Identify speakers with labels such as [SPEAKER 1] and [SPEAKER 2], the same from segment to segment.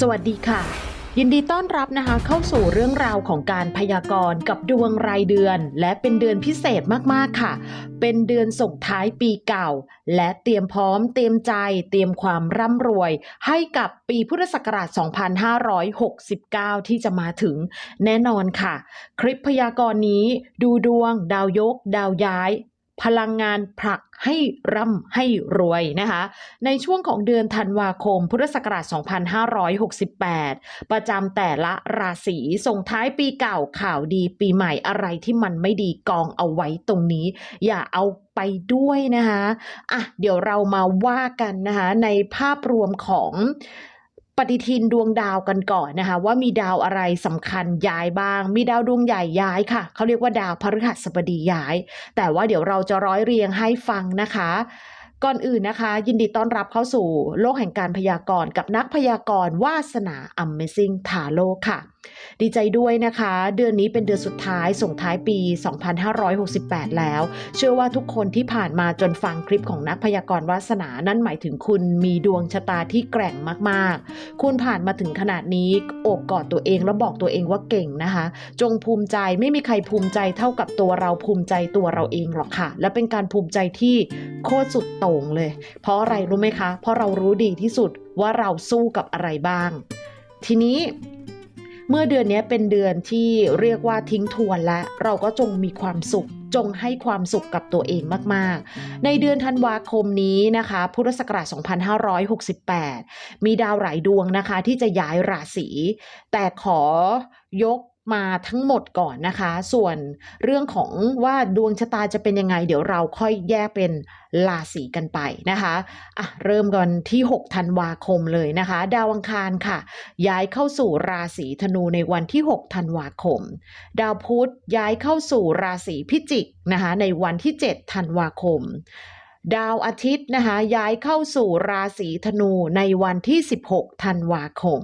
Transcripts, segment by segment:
[SPEAKER 1] สวัสดีค่ะ ยินดีต้อนรับนะคะเข้าสู่เรื่องราวของการพยากรณ์กับดวงรายเดือน และเป็นเดือนพิเศษมากๆค่ะ เป็นเดือนส่งท้ายปีเก่า และเตรียมพร้อมเตรียมใจ เตรียมความร่ำรวย ให้กับปีพุทธศักราช 2569 ที่จะมาถึงแน่นอนค่ะ คลิปพยากรณ์นี้ดูดวง ดาวยก ดาวย้าย พลังงานผลักให้ร่ำให้รวยนะคะ ในช่วงของเดือนธันวาคม พุทธศักราช 2568 ประจำแต่ละราศีส่งท้ายปีเก่าข่าวดีปีใหม่อะไรที่มันไม่ดีกองเอาไว้ตรงนี้ อย่าเอาไปด้วยนะคะ อะ เดี๋ยวเรามาว่ากันนะคะ ในภาพรวมของ ปฏิทินดวงดาวกันก่อนนะคะ ว่ามีดาวอะไรสำคัญย้ายบ้าง มีดาวดวงใหญ่ย้ายค่ะเขาเรียกว่าดาวพฤหัสบดีย้าย แต่ว่าเดี๋ยวเราจะร้อยเรียงให้ฟังนะคะก่อนอื่นนะคะ ยินดีต้อนรับเข้าสู่โลกแห่งการพยากรณ์กับนักพยากรณ์วาสนา Amazing ทาโลค่ะ ดีใจด้วยนะคะ เดือนนี้เป็นเดือนสุดท้ายส่งท้ายปี 2568 แล้ว เชื่อว่าทุกคนที่ผ่านมาจนฟังคลิปของนักพยากรณ์วาสนานั่นหมายถึงคุณมีดวงชะตาที่แกร่งมากๆ คุณผ่านมาถึงขนาดนี้อบกอดตัวเองแล้วบอกตัวเองว่าเก่งนะคะ จงภูมิใจไม่มีใครภูมิใจเท่ากับตัวเราภูมิใจตัวเราเองหรอกค่ะ และเป็นการภูมิใจที่โคตรสุดโต่งเลย เพราะอะไรรู้ไหมคะ เพราะเรารู้ดีที่สุดว่าเราสู้กับอะไรบ้าง ทีนี้ เมื่อเดือนนี้เป็นเดือนที่เรียกว่าทิ้งทวนและ เราก็จงมีความสุขจงให้ความสุขกับตัวเองมาก ๆ ในเดือนธันวาคมนี้นะคะ พุทธศักราช 2568 มีดาวหลายดวงนะคะที่จะย้ายราศี แต่ขอยก มาทั้งหมดก่อนนะคะ ส่วนเรื่องของว่าดวงชะตาจะเป็นยังไง เดี๋ยวเราค่อยแยกเป็นราศีกันไปนะคะอะเริ่มกันที่ 6 ธันวาคมเลยนะคะ ดาวอังคารค่ะ ย้ายเข้าสู่ราศีธนูในวันที่ 6 ธันวาคม ดาวพุธย้ายเข้าสู่ราศีพิจิกนะคะในวันที่ 7 ธันวาคม ดาวอาทิตย์นะคะย้ายเข้าสู่ราศีธนูในวันที่ 16 ธันวาคม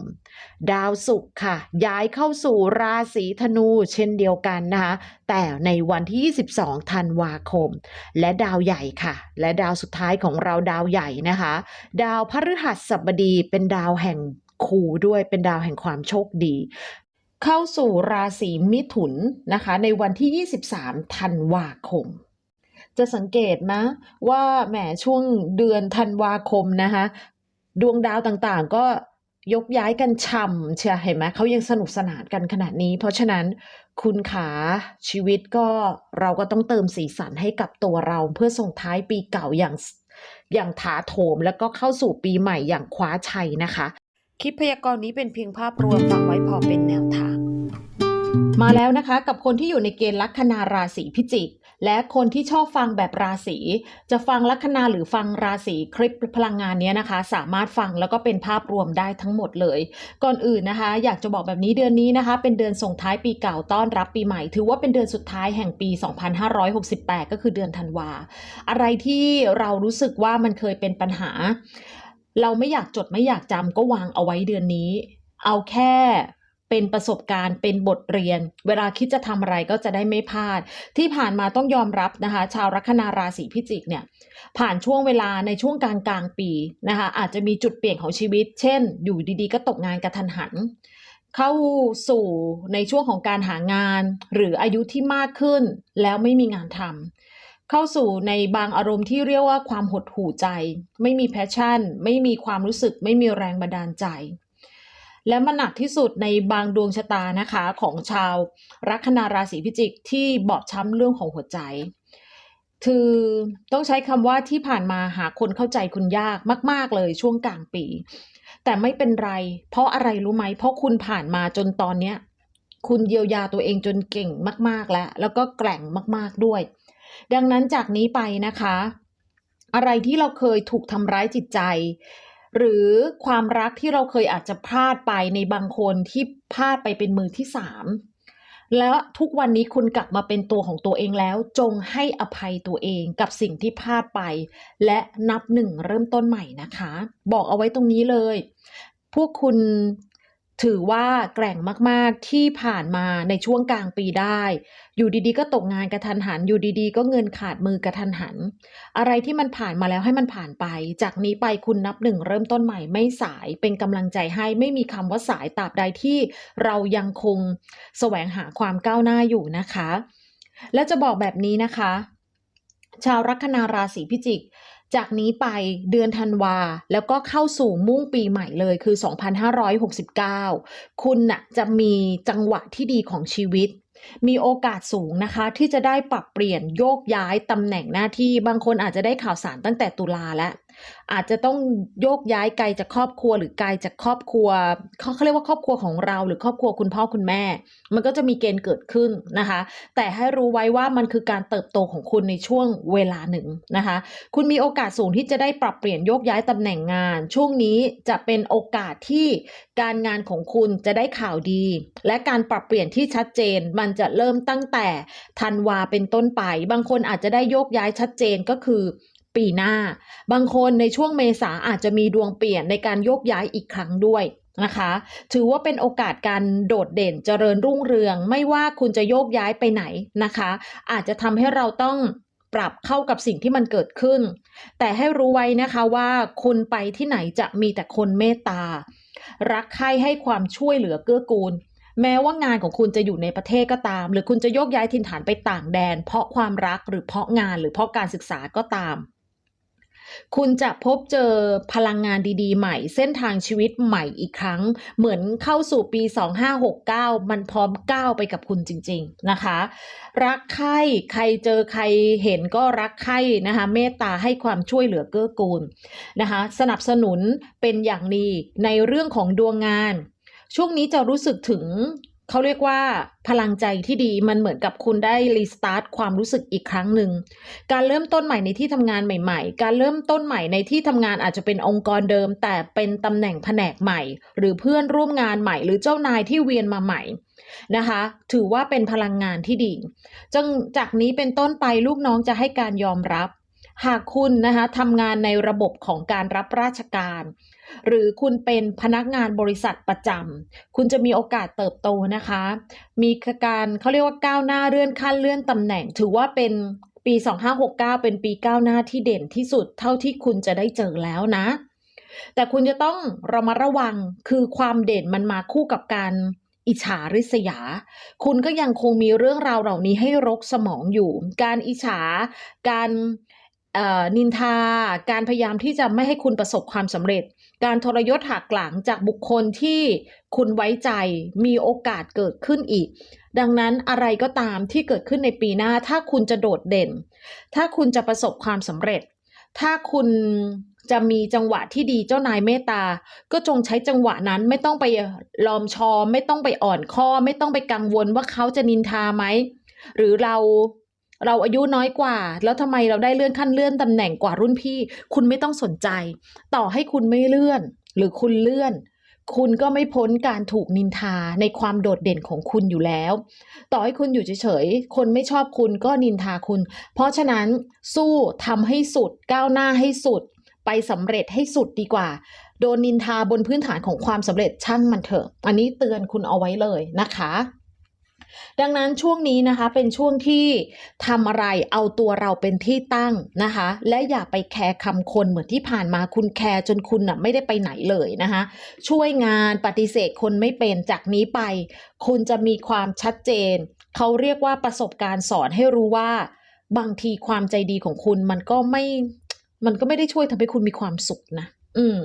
[SPEAKER 1] ดาวศุกร์ค่ะ ย้ายเข้าสู่ราศีธนูเช่นเดียวกันนะคะแต่ในวันที่ 22 ธันวาคม และดาวใหญ่ค่ะ และดาวสุดท้ายของเราดาวใหญ่นะคะ ดาวพฤหัสบดีเป็นดาวแห่งคูด้วยเป็นดาวแห่งความโชคดีเข้าสู่ราศีมิถุนนะคะ ในวันที่ 23 ธันวาคม จะสังเกตนะว่าแหมช่วงเดือนธันวาคมนะคะดวงดาวต่างๆก็ยกย้ายกันช่ำเชียเห็นไหมเขายังสนุกสนานกันขนาดนี้ เพราะฉะนั้นคุณขาชีวิตก็เราก็ต้องเติมสีสันให้กับตัวเราเพื่อส่งท้ายปีเก่าอย่างอย่างถาโถมแล้วก็เข้าสู่ปีใหม่อย่างคว้าชัยนะคะ คลิปพยากรณ์นี้เป็นเพียงภาพรวมฟังไว้พอเป็นแนวทาง มาแล้วนะคะกับคนที่อยู่ในเกณฑ์ลัคนาราศีพิจิก และคนที่ชอบฟังแบบราศีจะฟังลัคนาหรือฟังราศีคลิปพลังงานนี้นะคะ สามารถฟังแล้วก็เป็นภาพรวมได้ทั้งหมดเลย ก่อนอื่นนะคะ อยากจะบอกแบบนี้เดือนนี้นะคะ เป็นเดือนส่งท้ายปีเก่าต้อนรับปีใหม่ ถือว่าเป็นเดือนสุดท้ายแห่งปี 2568 ก็คือเดือนธันวา อะไรที่เรารู้สึกว่ามันเคยเป็นปัญหา เราไม่อยากจดไม่อยากจำก็วางเอาไว้เดือนนี้ เอาแค่ เป็นประสบการณ์เป็นบทเรียน เวลาคิดจะทำอะไรก็จะได้ไม่พลาด ที่ผ่านมาต้องยอมรับนะคะ ชาวลัคนาราศีพิจิกเนี่ยผ่านช่วงเวลาในช่วงกลางกลางปีนะคะอาจจะมีจุดเปลี่ยนของชีวิต เช่น อยู่ดีๆ ก็ตกงานกระทันหัน เข้าสู่ในช่วงของการหางาน หรืออายุที่มากขึ้น แล้วไม่มีงานทำเข้าสู่ในบางอารมณ์ที่เรียกว่าความหดหู่ใจ ไม่มีแพชชั่น ไม่มีความรู้สึก ไม่มีแรงบันดาลใจ และมันหนักที่สุดในบางดวงชะตานะคะของชาวลัคนาราศีพิจิกที่บอบช้ำเรื่องของหัวใจคือต้องใช้คำว่าที่ผ่านมาหาคนเข้าใจคุณยากมาก ๆ เลยช่วงกลางปี แต่ไม่เป็นไร เพราะอะไรรู้ไหม เพราะคุณผ่านมาจนตอนเนี้ย คุณเยียวยาตัวเองจนเก่งมาก ๆ แล้ว แล้วก็แกร่งมาก ๆ ด้วย ดังนั้นจากนี้ไปนะคะ อะไรที่เราเคยถูกทำร้ายจิตใจ หรือความรักที่เราเคยอาจจะพลาดไปในบางคนที่พลาดไปเป็นมือที่สามแล้วทุกวันนี้คุณกลับมาเป็นตัวของตัวเองแล้ว จงให้อภัยตัวเองกับสิ่งที่พลาดไป และนับหนึ่งเริ่มต้นใหม่นะคะ บอกเอาไว้ตรงนี้เลย พวกคุณ ถือว่าแกร่งมากๆที่ผ่านมาในช่วงกลางปีได้ อยู่ดีๆ ก็ตกงานกระทันหัน อยู่ดีๆ ก็เงินขาดมือกระทันหัน อะไรที่มันผ่านมาแล้วให้มันผ่านไป จากนี้ไปคุณนับหนึ่งเริ่มต้นใหม่ไม่สายเป็นกำลังใจให้ไม่มีคำว่าสายตราบใดที่เรายังคงแสวงหาความก้าวหน้าอยู่นะคะ และจะบอกแบบนี้นะคะ ชาวลัคนาราศีพิจิก จากนี้ไปเดือนธันวา แล้วก็เข้าสู่มุ่งปีใหม่เลยคือ 2569 คุณน่ะจะมีจังหวะที่ดีของชีวิต มีโอกาสสูงนะคะ ที่จะได้ปรับเปลี่ยนโยกย้ายตำแหน่งหน้าที่บางคนอาจจะได้ข่าวสารตั้งแต่ตุลาแล้ว อาจจะต้องโยกย้ายไกลจากครอบครัวหรือไกลจากครอบครัวเขาเขาเรียกว่าครอบครัวของเรา หรือครอบครัวคุณพ่อคุณแม่ มันก็จะมีเกณฑ์เกิดขึ้นนะคะ แต่ให้รู้ไว้ว่ามันคือการเติบโตของคุณในช่วงเวลาหนึ่งนะคะ คุณมีโอกาสสูงที่จะได้ปรับเปลี่ยนโยกย้ายตำแหน่งงาน ช่วงนี้จะเป็นโอกาสที่การงานของคุณจะได้ข่าวดี และการปรับเปลี่ยนที่ชัดเจนมันจะเริ่มตั้งแต่ธันวาเป็นต้นไป บางคนอาจจะได้โยกย้ายชัดเจนก็คือ ปีหน้า บางคนในช่วงเมษาอาจจะมีดวงเปลี่ยนในการโยกย้ายอีกครั้งด้วยนะคะ ถือว่าเป็นโอกาสการโดดเด่นเจริญรุ่งเรือง ไม่ว่าคุณจะโยกย้ายไปไหนนะคะ อาจจะทำให้เราต้องปรับเข้ากับสิ่งที่มันเกิดขึ้น แต่ให้รู้ไว้นะคะว่าคุณไปที่ไหนจะมีแต่คนเมตตา รักใคร่ให้ความช่วยเหลือเกื้อกูล แม้ว่างานของคุณจะอยู่ในประเทศก็ตาม หรือคุณจะโยกย้ายถิ่นฐานไปต่างแดน เพราะความรักหรือเพราะงานหรือเพราะการศึกษาก็ตาม คุณจะพบเจอพลังงานดีๆ ใหม่ เส้นทางชีวิตใหม่อีกครั้ง เหมือนเข้าสู่ปี 2569 มันพร้อมก้าวไปกับคุณจริง ๆนะคะ รักใครใครเจอใครเห็นก็รักใครนะคะเมตตาให้ความช่วยเหลือเกื้อกูลนะคะ สนับสนุนเป็นอย่างดีในเรื่องของดวงงาน ช่วงนี้จะรู้สึกถึง เขาเรียกว่าพลังใจที่ดีมันเหมือนกับคุณได้รีสตาร์ทความรู้สึกอีกครั้งหนึ่ง การเริ่มต้นใหม่ในที่ทำงานใหม่ ๆ การเริ่มต้นใหม่ในที่ทำงานอาจจะเป็นองค์กรเดิม แต่เป็นตำแหน่งแผนกใหม่ หรือเพื่อนร่วมงานใหม่ หรือเจ้านายที่เวียนมาใหม่นะคะ ถือว่าเป็นพลังงานที่ดีจงจากนี้เป็นต้นไปลูกน้องจะให้การยอมรับ หากคุณนะคะทำงานในระบบของการรับราชการ หรือคุณเป็นพนักงานบริษัทประจำคุณจะมีโอกาสเติบโตนะคะ มีการเขาเรียกว่าก้าวหน้าเลื่อนขั้นเลื่อนตำแหน่ง ถือว่าเป็นปี 2569 เป็นปีก้าวหน้าที่เด่นที่สุดเท่าที่คุณจะได้เจอแล้วนะ แต่คุณจะต้องระมัดระวังคือความเด่นมันมาคู่กับการอิจฉาริษยา คุณก็ยังคงมีเรื่องราวเหล่านี้ให้รกสมองอยู่ การอิจฉา การ นินทา การพยายามที่จะไม่ให้คุณประสบความสำเร็จ การทรยศหักหลังจากบุคคลที่คุณไว้ใจมีโอกาสเกิดขึ้นอีก ดังนั้นอะไรก็ตามที่เกิดขึ้นในปีหน้า ถ้าคุณจะโดดเด่น ถ้าคุณจะประสบความสำเร็จ ถ้าคุณจะมีจังหวะที่ดีเจ้านายเมตตา ก็จงใช้จังหวะนั้นไม่ต้องไปลอมชอ ไม่ต้องไปอ่อนข้อ ไม่ต้องไปกังวลว่าเขาจะนินทาไหม หรือเรา เราอายุน้อยกว่า แล้วทำไมเราได้เลื่อนขั้นเลื่อนตำแหน่งกว่ารุ่นพี่ คุณไม่ต้องสนใจ ต่อให้คุณไม่เลื่อน หรือคุณเลื่อน คุณก็ไม่พ้นการถูกนินทาในความโดดเด่นของคุณอยู่แล้ว ต่อให้คุณอยู่เฉยๆคนไม่ชอบคุณก็นินทาคุณ เพราะฉะนั้นสู้ทำให้สุดก้าวหน้าให้สุด ไปสำเร็จให้สุดดีกว่าโดนนินทาบนพื้นฐานของความสำเร็จช่างมันเถอะ อันนี้เตือนคุณเอาไว้เลยนะคะ ดังนั้นช่วงนี้นะคะเป็นช่วงที่ทำอะไรเอาตัวเราเป็นที่ตั้งนะคะ และอย่าไปแคร์คำคนเหมือนที่ผ่านมาคุณแคร์จนคุณน่ะไม่ได้ไปไหนเลยนะคะ ช่วยงานปฏิเสธคนไม่เป็นจากนี้ไป คุณจะมีความชัดเจน เขาเรียกว่าประสบการณ์สอนให้รู้ว่า บางทีความใจดีของคุณมันก็ไม่มันก็ไม่ได้ช่วยทำให้คุณมีความสุขนะ อืม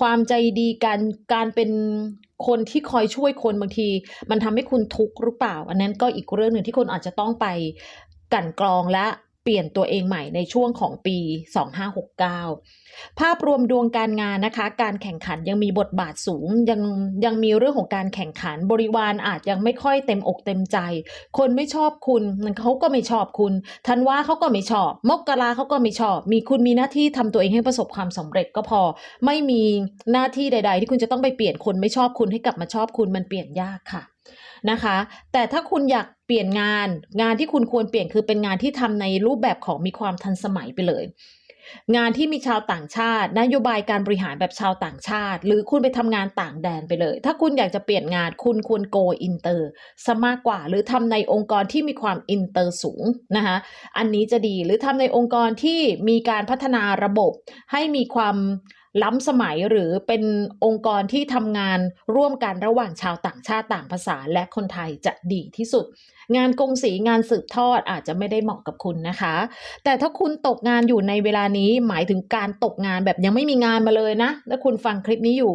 [SPEAKER 1] ความใจดีการการเป็นคนที่คอยช่วยคนบางที มันทำให้คุณทุกข์หรือเปล่า อันนั้นก็อีกเรื่องหนึ่งที่คนอาจจะต้องไปกลั่นกรองและ ปลี่ยนตัวเองใหม่ในช่วงของปี 2569 ภาพรวมดวงการงานนะคะ การแข่งขันยังมีบทบาทสูง ยังยังมีเรื่องของการแข่งขันบริวารอาจยังไม่ค่อยเต็มอกเต็มใจ คนไม่ชอบคุณเขาก็ไม่ชอบคุณธันวาเขาก็ไม่ชอบ มกราเขาก็ไม่ชอบ มีคุณมีหน้าที่ทำตัวเองให้ประสบความสำเร็จก็พอ ไม่มีหน้าที่ใด ๆ ที่คุณจะต้องไปเปลี่ยนคนไม่ชอบคุณให้กลับมาชอบคุณมันเปลี่ยนยากค่ะ นะคะ แต่ถ้าคุณอยากเปลี่ยนงานงานที่คุณควรเปลี่ยนคือเป็นงานที่ทำในรูปแบบของมีความทันสมัยไปเลย งานที่มีชาวต่างชาติ นโยบายการบริหารแบบชาวต่างชาติ หรือคุณไปทำงานต่างแดนไปเลย ถ้าคุณอยากจะเปลี่ยนงานคุณควรโกอินเตอร์ซะมากกว่า หรือทำในองค์กรที่มีความอินเตอร์สูงนะคะอันนี้จะดีหรือทำในองค์กรที่มีการพัฒนาระบบให้มีความ ล้ำสมัยหรือเป็นองค์กรที่ทำงานร่วมกันระหว่างชาวต่างชาติต่างภาษาและคนไทยจะดีที่สุด งานกงสีงานสืบทอดอาจจะไม่ได้เหมาะกับคุณนะคะ แต่ถ้าคุณตกงานอยู่ในเวลานี้หมายถึงการตกงานแบบยังไม่มีงานมาเลยนะและคุณฟังคลิปนี้อยู่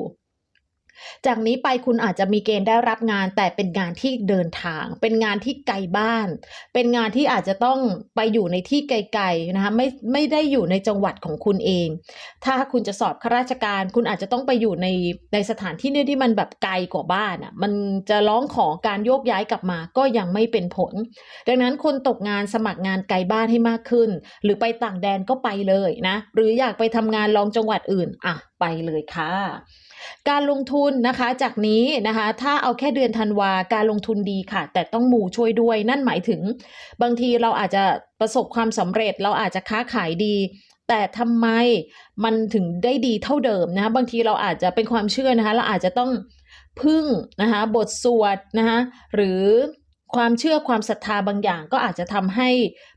[SPEAKER 1] จากนี้ไปคุณอาจจะมีเกณฑ์ได้รับงานแต่เป็นงานที่เดินทาง เป็นงานที่ไกลบ้าน เป็นงานที่อาจจะต้องไปอยู่ในที่ไกลๆนะคะไม่ไม่ได้อยู่ในจังหวัดของคุณเอง ถ้าคุณจะสอบข้าราชการ คุณอาจจะต้องไปอยู่ในในสถานที่เนี่ที่มันแบบไกลกว่าบ้านอะมันจะร้องขอการโยกย้ายกลับมาก็ยังไม่เป็นผล ดังนั้นคนตกงานสมัครงานไกลบ้านให้มากขึ้น หรือไปต่างแดนก็ไปเลยนะหรืออยากไปทำงานรองจังหวัดอื่นอะ ไปเลยค่ะ การลงทุนนะคะจากนี้นะคะ ถ้าเอาแค่เดือนธันวาการลงทุนดีค่ะ แต่ต้องหมู่ช่วยด้วยนั่นหมายถึง บางทีเราอาจจะประสบความสำเร็จเราอาจจะค้าขายดีแต่ทำไมมันถึงได้ดีเท่าเดิมนะคะบางทีเราอาจจะเป็นความเชื่อนะคะ เราอาจจะต้องพึ่งนะคะบทสวดนะคะหรือ ความเชื่อความศรัทธาบางอย่างก็อาจจะทำให้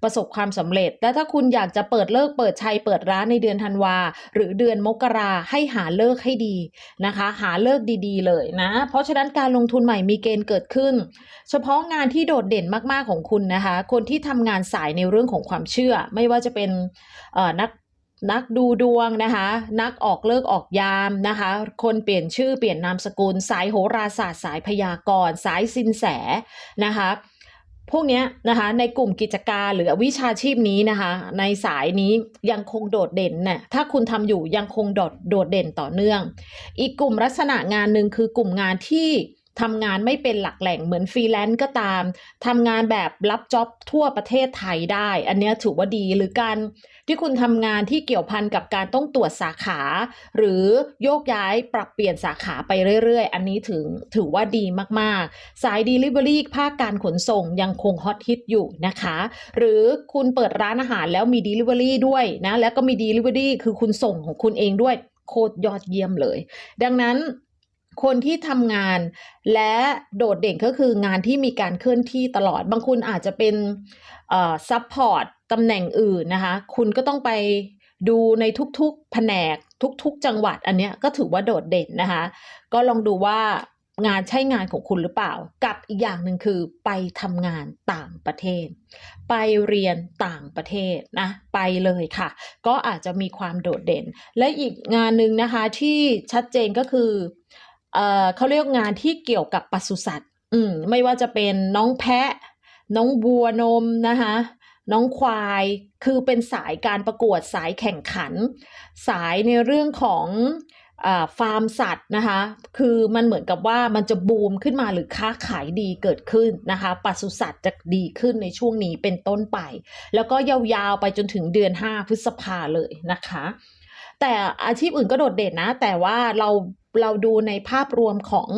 [SPEAKER 1] ประสบความสำเร็จ และถ้าคุณอยากจะเปิดเลิกเปิดชัยเปิดร้านในเดือนธันวา หรือเดือนมกราให้หาเลิกให้ดีนะคะ หาเลิกดีๆ เลยนะ เพราะฉะนั้นการลงทุนใหม่มีเกณฑ์เกิดขึ้น เฉพาะงานที่โดดเด่นมากๆของคุณนะคะ คนที่ทำงานสายในเรื่องของความเชื่อ ไม่ว่าจะเป็นนัก นักดูดวงนะคะ นักออกเลิกออกยามนะคะ คนเปลี่ยนชื่อเปลี่ยนนามสกุล สายโหราศาสตร์สายพยากรณ์สายสินแสนะคะพวกเนี้ยนะคะในกลุ่มกิจการหรือวิชาชีพนี้นะคะ ในสายนี้ยังคงโดดเด่นน่ะถ้าคุณทำอยู่ยังคงโดดโดดเด่นต่อเนื่อง อีกกลุ่มลักษณะงานหนึ่งคือกลุ่มงานที่ ทำงานไม่เป็นหลักแหล่งเหมือนฟรีแลนซ์ก็ตามทำงานแบบรับจ็อบทั่วประเทศไทยได้ อันเนี้ยถือว่าดีหรือการที่คุณทำงานที่เกี่ยวพันกับการต้องตรวจสาขา หรือโยกย้ายปรับเปลี่ยนสาขาไปเรื่อยๆ อันนี้ถึงถือว่าดีมากๆ สาย Delivery ภาคการขนส่งยังคงฮอตฮิตอยู่นะคะ หรือคุณเปิดร้านอาหารแล้วมี Delivery ด้วยนะแล้วก็มี Delivery คือคุณส่งของคุณเองด้วยโคตรยอดเยี่ยมเลย ดังนั้น คนที่ทำงาน และโดดเด่นก็คืองานที่มีการเคลื่อนที่ตลอด บางคุณอาจจะเป็นซัพพอร์ตตำแหน่งอื่นนะคะ คุณก็ต้องไปดูในทุกๆ แผนกทุกๆ จังหวัดอันเนี้ยก็ถือว่าโดดเด่นนะคะ ก็ลองดูว่างานใช่งานของคุณหรือเปล่า กับอีกอย่างหนึ่งคือไปทำงานต่างประเทศ ไปเรียนต่างประเทศนะ ไปเลยค่ะ ก็อาจจะมีความโดดเด่น และอีกงานหนึ่งนะคะที่ชัดเจนก็คือ เอ่อเขาเรียกงานที่เกี่ยวกับปศุสัตว์อืมไม่ว่าจะเป็นน้องแพะ น้องบัวนมนะคะน้องควายคือเป็นสายการประกวดสายแข่งขัน สายในเรื่องของอฟาร์มสัตว์นะคะคือมันเหมือนกับว่ามันจะบูมขึ้นมาหรือค้าขายดีเกิดขึ้นนะคะปศุสัตว์จะดีขึ้นในช่วงนี้เป็นต้นไป แล้วก็ยาวๆไปจนถึงเดือน 5 พฤษภาเลยนะคะ แต่อาชีพอื่นก็โดดเด่นนะ แต่ว่าเรา เราดูในภาพรวมของ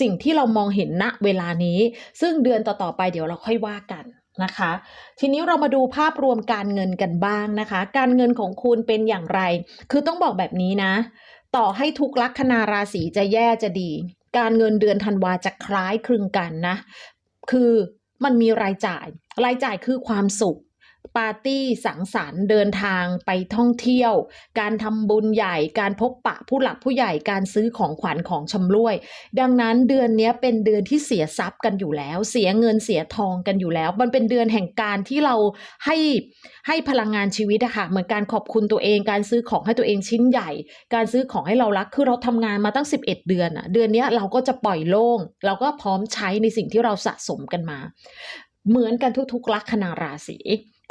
[SPEAKER 1] สิ่งที่เรามองเห็นณเวลานี้ ซึ่งเดือนต่อๆไปเดี๋ยวเราค่อยว่ากันนะคะ ทีนี้เรามาดูภาพรวมการเงินกันบ้างนะคะ การเงินของคุณเป็นอย่างไร คือต้องบอกแบบนี้นะ ต่อให้ทุกลัคนาราศีจะแย่จะดี การเงินเดือนธันวาจะคล้ายคลึงกันนะ คือมันมีรายจ่าย รายจ่ายคือความสุข ปาร์ตี้สังสรรค์เดินทางไปท่องเที่ยว การทำบุญใหญ่ การพบปะผู้หลักผู้ใหญ่การซื้อของขวัญของชำร่วย ดังนั้นเดือนนี้เป็นเดือนที่เสียทรัพย์กันอยู่แล้ว เสียเงินเสียทองกันอยู่แล้ว มันเป็นเดือนแห่งการที่เราให้ให้พลังงานชีวิตอะค่ะเหมือนการขอบคุณตัวเองการซื้อของให้ตัวเองชิ้นใหญ่ การซื้อของให้เรารักคือเราทำงานมาตั้ง 11 เดือนอะเดือนนี้เราก็จะปล่อยโล่ง เราก็พร้อมใช้ในสิ่งที่เราสะสมกันมา เหมือนกันทุกๆลัคนาราศี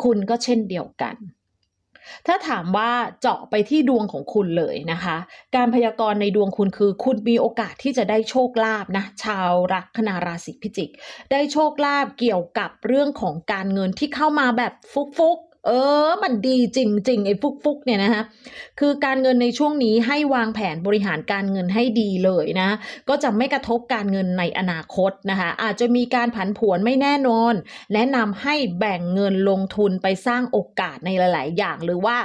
[SPEAKER 1] คุณก็เช่นเดียวกัน ถ้าถามว่าเจาะไปที่ดวงของคุณเลยนะคะ การพยากรณ์ในดวงคุณคือ คุณมีโอกาสที่จะได้โชคลาภนะ ชาวลัคนาราศีพิจิก ได้โชคลาภเกี่ยวกับเรื่องของการเงินที่เข้ามาแบบฟุก เออ มันดีจริงๆไอ้ฟุกๆเนี่ยนะคะคือการเงินในช่วงนี้ให้วางแผนบริหารการเงินให้ดีเลยนะ ก็จะไม่กระทบการเงินในอนาคตนะคะ อาจจะมีการผันผวนไม่แน่นอน แนะนำให้แบ่งเงินลงทุนไปสร้างโอกาสในหลาย ๆ อย่างหรือว่า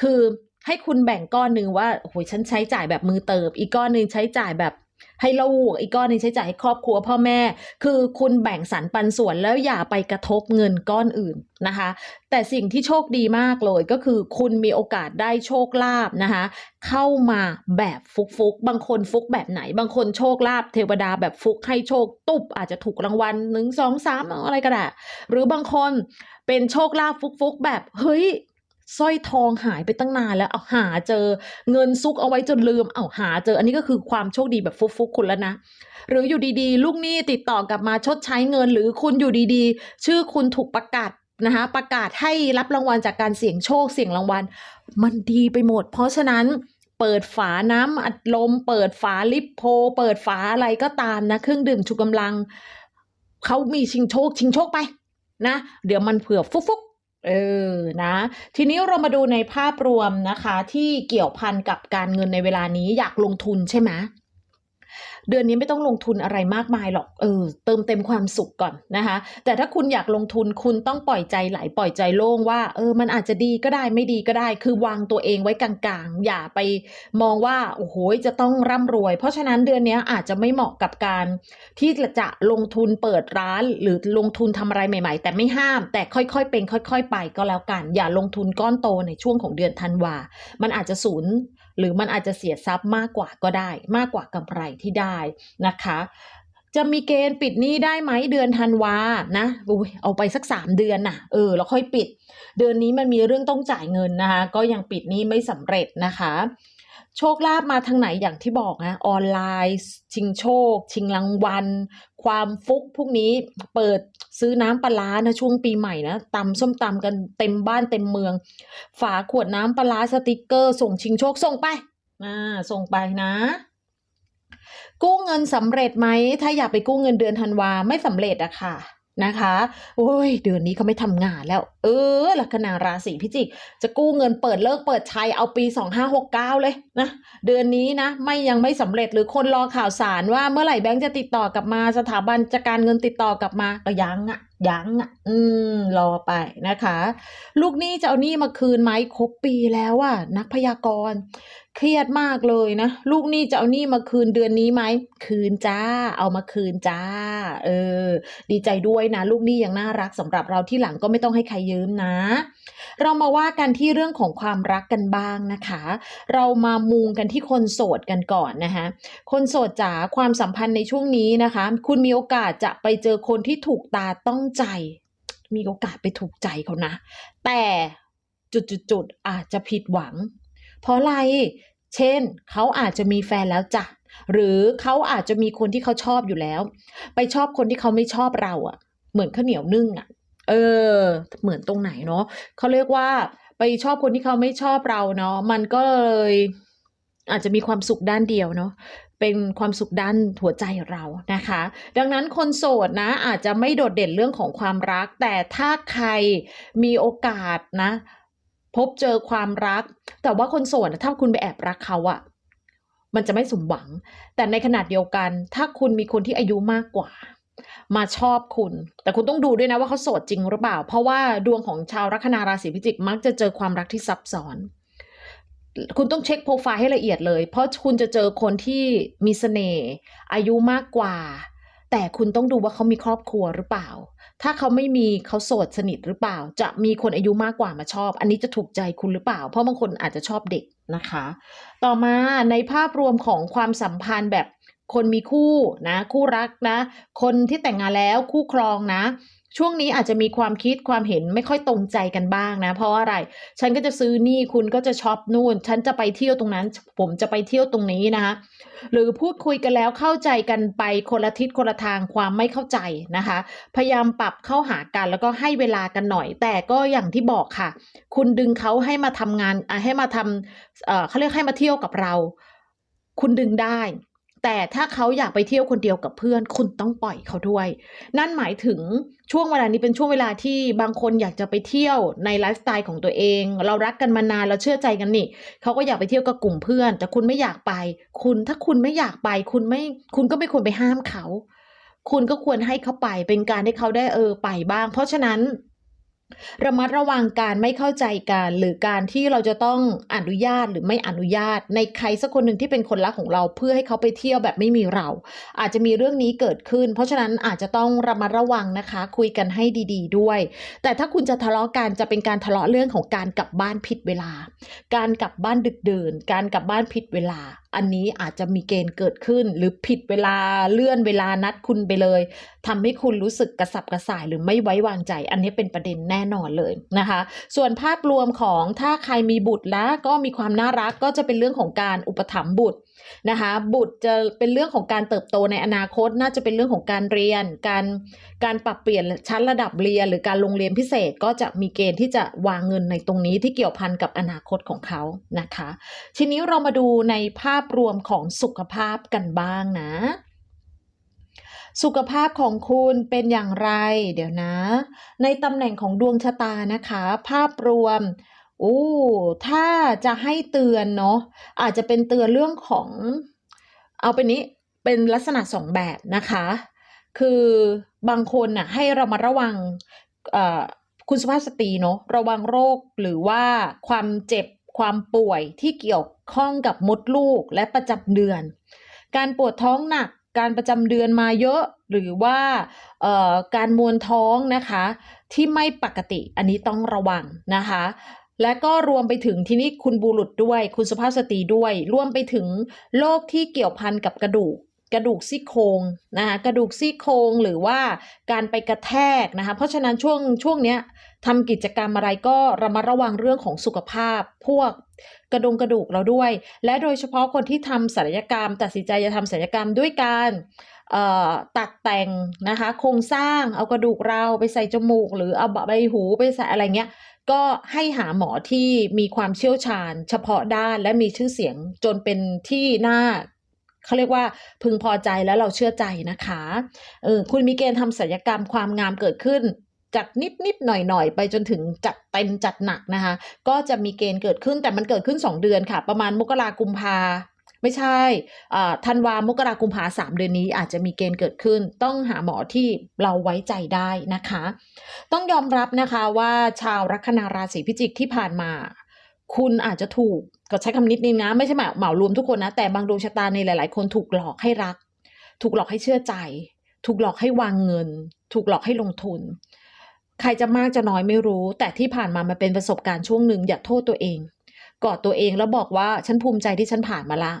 [SPEAKER 1] คือให้คุณแบ่งก้อนหนึ่งว่าโอ้โหฉันใช้จ่ายแบบมือเติบ อีกก้อนหนึ่งใช้จ่ายแบบ ให้ลูกอีกก้อนนึ่งใช้จ่ายให้ครอบครัวพ่อแม่ คือคุณแบ่งสรรปันส่วนแล้วอย่าไปกระทบเงินก้อนอื่นนะคะ แต่สิ่งที่โชคดีมากเลยก็คือคุณมีโอกาสได้โชคลาภนะคะ เข้ามาแบบฟุกฟุกๆบางคนฟุกแบบไหน บางคนโชคลาภเทวดาแบบฟุกให้โชคตุบอาจจะถูกรางวัลหนึ่งสองสามอะไรก็ได้หรือบางคนเป็นโชคลาภฟุกฟุกๆแบบเฮ้ย สร้อยทองหายไปตั้งนานแล้วเอาหาเจอเงินซุกเอาไว้จนลืมเอาหาเจอ อันนี้ก็คือความโชคดีแบบฟุกฟุกๆคุณแล้วนะหรืออยู่ดีๆ ลูกหนี้ติดต่อกลับมาชดใช้เงิน หรือคุณอยู่ดีๆ ชื่อคุณถูกประกาศนะคะประกาศให้รับรางวัลจากการเสี่ยงโชคเสี่ยงรางวัล มันดีไปหมด เพราะฉะนั้นเปิดฝาน้ำอัดลม เปิดฝาลิปโพ เปิดฝาอะไรก็ตามนะ เครื่องดื่มชูกำลัง เขามีชิงโชคชิงโชคไปนะ เดี๋ยวมันเผื่อฟุกฟุก เออ นะ ทีนี้เรามาดูในภาพรวมนะคะ ที่เกี่ยวพันกับการเงินในเวลานี้อยากลงทุนใช่ไหม เดือนนี้ไม่ต้องลงทุนอะไรมากมายหรอกเออเติมเต็มความสุขก่อนนะคะ แต่ถ้าคุณอยากลงทุนคุณต้องปล่อยใจไหลปล่อยใจโล่งว่าเออมันอาจจะดีก็ได้ไม่ดีก็ได้ คือวางตัวเองไว้กลางๆ อย่าไปมองว่าโอ้โหจะต้องร่ำรวย เพราะฉะนั้นเดือนนี้อาจจะไม่เหมาะกับการที่จะลงทุนเปิดร้านหรือลงทุนทำอะไรใหม่ ๆ แต่ไม่ห้าม แต่ค่อยๆเป็นค่อย ๆ ไปก็แล้วกัน อย่าลงทุนก้อนโตในช่วงของเดือนธันวา มันอาจจะศูนย์ หรือมันอาจจะเสียทรัพย์มากกว่าก็ได้ มากกว่ากำไรที่ได้นะคะจะมีเกณฑ์ปิดหนี้ได้ไหมเดือนธันวานะอุ้ยเอาไปสักสามเดือนน่ะเออแล้วค่อยปิด เดือนนี้มันมีเรื่องต้องจ่ายเงินนะคะ ก็ยังปิดหนี้ไม่สำเร็จนะคะ โชคลาภมาทางไหนอย่างที่บอกนะออนไลน์ ชิงโชค ชิงรางวัล ความฟุกพวกนี้เปิดซื้อน้ำปลานะช่วงปีใหม่นะตำส้มตำกันเต็มบ้านเต็มเมือง ฝาขวดน้ำปลาร้าสติกเกอร์ ส่งชิงโชคส่งไปอ่าส่งไปนะ กู้เงินสำเร็จไหมถ้าอยากไปกู้เงินเดือนธันวาไม่สำเร็จอะค่ะนะคะโอ้ยเดือนนี้เขาไม่ทำงานแล้ว เออลัคนาราศีพิจิก จะกู้เงินเปิดเลิกเปิดใช้เอาปี 2569 เลย นะเดือนนี้นะไม่ยังไม่สำเร็จหรือคนรอข่าวสารว่าเมื่อไหร่แบงค์จะติดต่อกลับมาสถาบันจัดการเงินติดต่อกลับมาก็ยังอะยังอะอืม รอไปนะคะ ลูกหนี้จะเอาหนี้มาคืนไหมครบปีแล้วอะนักพยากรณ์เครียดมากเลยนะลูกหนี้จะเอาหนี้มาคืนเดือนนี้ไหมคืนจ้า เอามาคืนจ้า เออ ดีใจด้วยนะ ลูกหนี้ยังน่ารักสำหรับเราที่หลังก็ไม่ต้องให้ใครยืมนะ เรามาว่ากันที่เรื่องของความรักกันบ้างนะคะ เรามามุงกันที่คนโสดกันก่อนนะคะคนโสดจ๋าความสัมพันธ์ในช่วงนี้นะคะ คุณมีโอกาสจะไปเจอคนที่ถูกตาต้องใจ มีโอกาสไปถูกใจเขานะ แต่จุดๆๆอาจจะผิดหวัง เพราะอะไร เช่น เขาอาจจะมีแฟนแล้วจ้ะหรือเขาอาจจะมีคนที่เขาชอบอยู่แล้ว ไปชอบคนที่เขาไม่ชอบเราอะ่ะ เหมือนข้าวเหนียวนึ่งอะ่ะ เออ เหมือนตรงไหนเนาะเขาเรียกว่าไปชอบคนที่เขาไม่ชอบเราเนาะมันก็เลย อาจจะมีความสุขด้านเดียวเนาะเป็นความสุขด้านหัวใจเรานะคะ ดังนั้นคนโสดนะอาจจะไม่โดดเด่นเรื่องของความรัก แต่ถ้าใครมีโอกาสนะ พบเจอความรัก แต่ว่าคนโสดถ้าคุณไปแอบรักเขาอะมันจะไม่สมหวัง แต่ในขณะเดียวกัน ถ้าคุณมีคนที่อายุมากกว่า มาชอบคุณ แต่คุณต้องดูด้วยนะว่าเขาโสดจริงหรือเปล่า เพราะว่าดวงของชาวลัคนาราศีพิจิกมักจะเจอความรักที่ซับซ้อน คุณต้องเช็คโปรไฟล์ให้ละเอียดเลย เพราะคุณจะเจอคนที่มีเสน่ห์อายุมากกว่า แต่คุณต้องดูว่าเขามีครอบครัวหรือเปล่า ถ้าเขาไม่มีเขาโสดสนิทหรือเปล่า จะมีคนอายุมากกว่ามาชอบ อันนี้จะถูกใจคุณหรือเปล่า เพราะบางคนอาจจะชอบเด็กนะคะ ต่อมาในภาพรวมของความสัมพันธ์แบบคนมีคู่นะ คู่รักนะ คนที่แต่งงานแล้วคู่ครองนะ ช่วงนี้อาจจะมีความคิดความเห็นไม่ค่อยตรงใจกันบ้างนะ เพราะอะไร ฉันก็จะซื้อนี่คุณก็จะช็อปนู่น ฉันจะไปเที่ยวตรงนั้น ผมจะไปเที่ยวตรงนี้นะคะ หรือพูดคุยกันแล้วเข้าใจกันไปคนละทิศคนละทางความไม่เข้าใจนะคะ พยายามปรับเข้าหากันแล้วก็ให้เวลากันหน่อย แต่ก็อย่างที่บอกค่ะ คุณดึงเขาให้มาทำงานอะให้มาทำเอ่อเขาเรียกให้มาเที่ยวกับเรา คุณดึงได้ แต่ถ้าเขาอยากไปเที่ยวคนเดียวกับเพื่อน คุณต้องปล่อยเขาด้วย นั่นหมายถึงช่วงเวลานี้เป็นช่วงเวลาที่บางคนอยากจะไปเที่ยวในไลฟ์สไตล์ของตัวเอง เรารักกันมานานเราเชื่อใจกันนี่เขาก็อยากไปเที่ยวกับกลุ่มเพื่อน แต่คุณไม่อยากไป คุณถ้าคุณไม่อยากไป คุณไม่คุณก็ไม่ควรไปห้ามเขา คุณก็ควรให้เขาไปเป็นการให้เขาได้เออไปบ้าง เพราะฉะนั้น ระมัดระวังการไม่เข้าใจกัน หรือการที่เราจะต้องอนุญาตหรือไม่อนุญาต ในใครสักคนหนึ่งที่เป็นคนรักของเราเพื่อให้เขาไปเที่ยวแบบไม่มีเรา อาจจะมีเรื่องนี้เกิดขึ้น เพราะฉะนั้นอาจจะต้องระมัดระวังนะคะ คุยกันให้ดี ๆด้วย แต่ถ้าคุณจะทะเลาะกันจะเป็นการทะเลาะเรื่องของการกลับบ้านผิดเวลา การกลับบ้านดึกดื่น การกลับบ้านผิดเวลาอันนี้อาจจะมีเกณฑ์เกิดขึ้น หรือผิดเวลาเลื่อนเวลานัดคุณไปเลยทำให้คุณรู้สึกกระสับกระส่ายหรือไม่ไว้วางใจ อันนี้เป็นประเด็นแน่นอนเลยนะคะ ส่วนภาพรวมของถ้าใครมีบุตรแล้วก็มีความน่ารักก็จะเป็นเรื่องของการอุปถัมภ์บุตร นะคะบุตรจะเป็นเรื่องของการเติบโตในอนาคต น่าจะเป็นเรื่องของการเรียน การการปรับเปลี่ยนชั้นระดับเรียน หรือการลงเรียนพิเศษก็จะมีเกณฑ์ที่จะวางเงินในตรงนี้ที่เกี่ยวพันกับอนาคตของเขานะคะ ทีนี้เรามาดูในภาพรวมของสุขภาพกันบ้างนะสุขภาพของคุณเป็นอย่างไร เดี๋ยวนะ ในตำแหน่งของดวงชะตานะคะ ภาพรวม โอ้ ถ้าจะให้เตือนเนาะอาจจะเป็นเตือนเรื่องของ เอาเป็นนี้เป็นลักษณะสองแบบนะคะ คือบางคนน่ะให้เรามาระวังคุณสุภาพสตรีเนาะระวังโรคหรือว่าความเจ็บความป่วยที่เกี่ยวข้องกับมดลูกและประจำเดือน การปวดท้องหนักการประจำเดือนมาเยอะหรือว่าการมวนท้องนะคะ ที่ไม่ปกติอันนี้ต้องระวังนะคะ และก็รวมไปถึงที่นี่คุณบุรุษด้วย คุณสุภาพสตรีด้วย รวมไปถึงโรคที่เกี่ยวพันกับกระดูกกระดูกซี่โครงนะคะกระดูกซี่โครงหรือว่าการไปกระแทกนะคะเพราะฉะนั้นช่วงช่วงเนี้ยทำกิจกรรมอะไรก็ระมัดระวังเรื่องของสุขภาพ พวกกระดงกระดูกเราด้วย และโดยเฉพาะคนที่ทำศัลยกรรมตัดสินใจจะทำศัลยกรรมด้วยการตัดแต่งนะคะโครงสร้างเอากระดูกเราไปใส่จมูก หรือเอาใบหูไปใส่อะไรเงี้ย ก็ให้หาหมอที่มีความเชี่ยวชาญ เฉพาะด้านและมีชื่อเสียงจนเป็นที่น่าเขาเรียกว่าพึงพอใจและเราเชื่อใจนะคะเออคุณมีเกณฑ์ทำศัลยกรรมความงามเกิดขึ้นจากนิดนิดหน่อยหน่อยไปจนถึงจัดเต็มจัดหนักนะคะ ก็จะมีเกณฑ์เกิดขึ้นแต่มันเกิดขึ้น 2 เดือนค่ะ ประมาณมกรากุมภา ไม่ใช่อ่าธันวามกรากุมภาสามเดือนนี้อาจจะมีเกณฑ์เกิดขึ้น ต้องหาหมอที่เราไว้ใจได้นะคะ ต้องยอมรับนะคะว่าชาวลัคนาราศีพิจิกที่ผ่านมา คุณอาจจะถูกก็ใช้คำนิดนึงนะ ไม่ใช่เหมาเหมารวมทุกคนนะ แต่บางดวงชะตาในหลาย ๆ คนถูกหลอกให้รัก ถูกหลอกให้เชื่อใจ ถูกหลอกให้วางเงิน ถูกหลอกให้ลงทุน ใครจะมากจะน้อยไม่รู้ แต่ที่ผ่านมามันเป็นประสบการณ์ช่วงหนึ่งอย่าโทษตัวเองกอดตัวเองแล้วบอกว่าฉันภูมิใจที่ฉันผ่านมาละ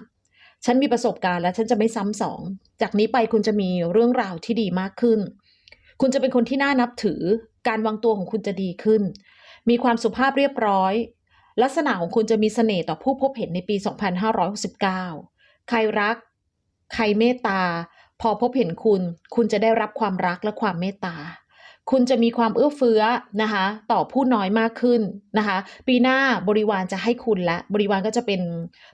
[SPEAKER 1] ฉันมีประสบการณ์แล้วฉันจะไม่ซ้ำสอง จากนี้ไปคุณจะมีเรื่องราวที่ดีมากขึ้น คุณจะเป็นคนที่น่านับถือ การวางตัวของคุณจะดีขึ้น มีความสุภาพเรียบร้อย ลักษณะของคุณจะมีเสน่ห์ต่อผู้พบเห็นในปี 2569 ใครรัก ใครเมตตา พอพบเห็นคุณ คุณจะได้รับความรักและความเมตตา คุณจะมีความเอื้อเฟื้อนะคะ ต่อผู้น้อยมากขึ้นนะคะ ปีหน้าบริวารจะให้คุณและ บริวารก็จะเป็น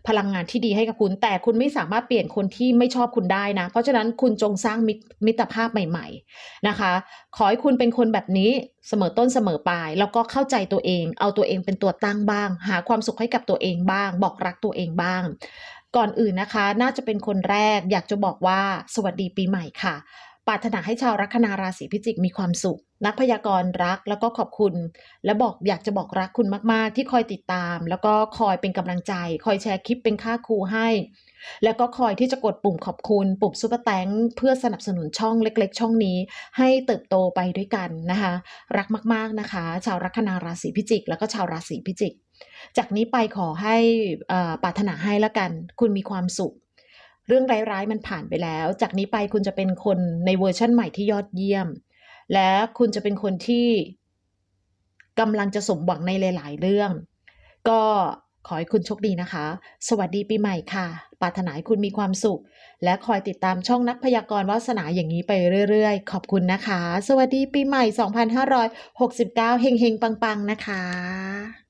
[SPEAKER 1] พลังงานที่ดีให้กับคุณ แต่คุณไม่สามารถเปลี่ยนคนที่ไม่ชอบคุณได้นะ เพราะฉะนั้นคุณจงสร้างมิมิตรภาพใหม่ ๆนะคะ ขอให้คุณเป็นคนแบบนี้เสมอต้นเสมอปลาย แล้วก็เข้าใจตัวเอง เอาตัวเองเป็นตัวตั้งบ้าง หาความสุขให้กับตัวเองบ้าง บอกรักตัวเองบ้าง ก่อนอื่นนะคะ น่าจะเป็นคนแรก อยากจะบอกว่าสวัสดีปีใหม่ค่ะ ปรารถนาให้ชาวลัคนาราศีพิจิกมีความสุข นักพยากรณ์รักแล้วก็ขอบคุณ และบอกอยากจะบอกรักคุณมาก ๆ ที่คอยติดตาม แล้วก็คอยเป็นกำลังใจ คอยแชร์คลิปเป็นค่าครูให้ แล้วก็คอยที่จะกดปุ่มขอบคุณ ปุ่มซุปเปอร์แตงเพื่อสนับสนุนช่องเล็ก ๆ ช่องนี้ ให้เติบโตไปด้วยกันนะคะ รักมาก ๆนะคะ ชาวลัคนาราศีพิจิก แล้วก็ชาวราศีพิจิก จากนี้ไปขอให้ปรารถนาให้ละกัน คุณมีความสุข เรื่องร้ายๆมันผ่านไปแล้ว จากนี้ไปคุณจะเป็นคนในเวอร์ชั่นใหม่ที่ยอดเยี่ยม และคุณจะเป็นคนที่กำลังจะสมหวังในหลาย ๆ เรื่อง ก็ขอให้คุณโชคดีนะคะ สวัสดีปีใหม่ค่ะ ปรารถนาให้คุณมีความสุข และคอยติดตามช่องนักพยากรณ์วาสนาอย่างนี้ไปเรื่อย ๆ ขอบคุณนะคะ สวัสดีปีใหม่ 2569 เฮงๆ ปัง ๆ นะคะ